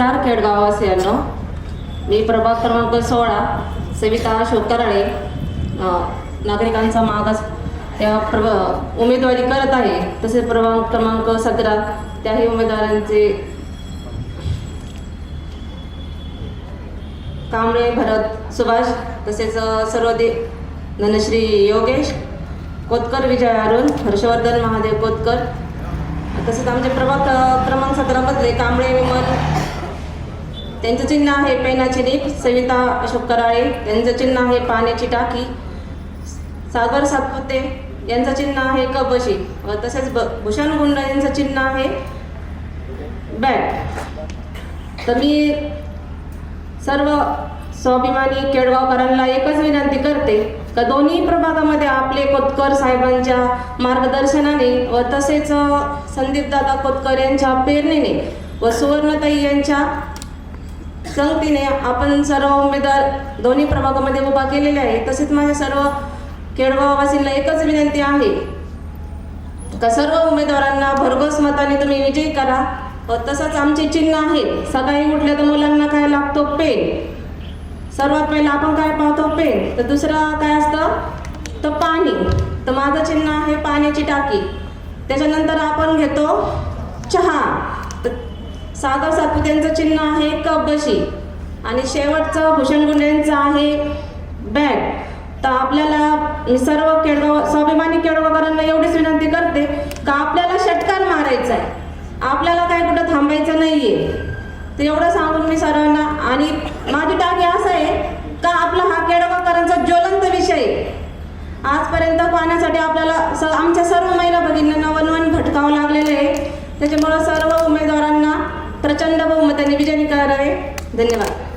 नमस्कार केडगाववासियांनो मी प्रभाग क्रमांक सोळा सविता अशोक कराळे नागरिकांचा मागास त्या प्रभ उमेदवारी करत आहे. तसेच प्रभाग क्रमांक सतरा त्याही उमेदवारांचे कांबळे भरत सुभाष तसेच अ, सर्व दे धनश्री योगेश कोतकर विजय अरुण हर्षवर्धन महादेव कोतकर. तसेच आमचे प्रभाग क्रमांक सतरामधले कांबळे विमल त्यांचं चिन्ह आहे पेनाची नीप सविता अशोक कराळे. यांचं चिन्ह आहे पाण्याची टाकी. सागर सातपुते यांचं चिन्ह आहे कबशी. व तसेच ब भूषण गुंड यांचं चिन्ह आहे बॅट. तर मी सर्व स्वाभिमानी केडगावकरांना एकच विनंती करते का दोन्ही प्रभागामध्ये आपले कोतकर साहेबांच्या मार्गदर्शनाने व तसेच संदीपदादा कोतकर यांच्या प्रेरणेने व सुवर्णताई यांच्या संगतीने आपण सर्व उमेदवार दोन्ही प्रभागामध्ये उभा केलेले आहे तसेच माझ्या सर्व केडगाववासींना एकच विनंती आहे का सर्व उमेदवारांना भरघोस मताने तुम्ही विजयी करा. तसंच आमचे चिन्ह आहे सकाळी उठल्या तर मुलांना काय लागतो? पेन. सर्वात पहिला आपण काय पाहतो? पेन. तर दुसरं काय असतं? तर पाणी. तर माझं चिन्ह आहे पाण्याची टाकी. त्याच्यानंतर आपण घेतो चहा. साधव सातपुत्यांचं सातपुतेंचं चिन्ह आहे कप बशी आणि शेवटचं भूषण गुंडेंचं आहे बॅग तर आपल्याला मी सर्व केडगाव स्वाभिमानी केडगावकरांना एवढीच विनंती करते का आपल्याला षटकार मारायचा आहे. आपल्याला काय कुठं थांबायचं नाही आहे तर एवढं सांगून मी सर्वांना आणि माझी टाकी असं आहे का आपला हा केडगावकरांचा ज्वलंत विषय? आजपर्यंत पाहण्यासाठी आपल्याला स आमच्या सर्व महिला भगिनींना वनवन भटकावं लागलेलं आहे. त्याच्यामुळं सर प्रचंड बहुमताने विजयी करावे धन्यवाद।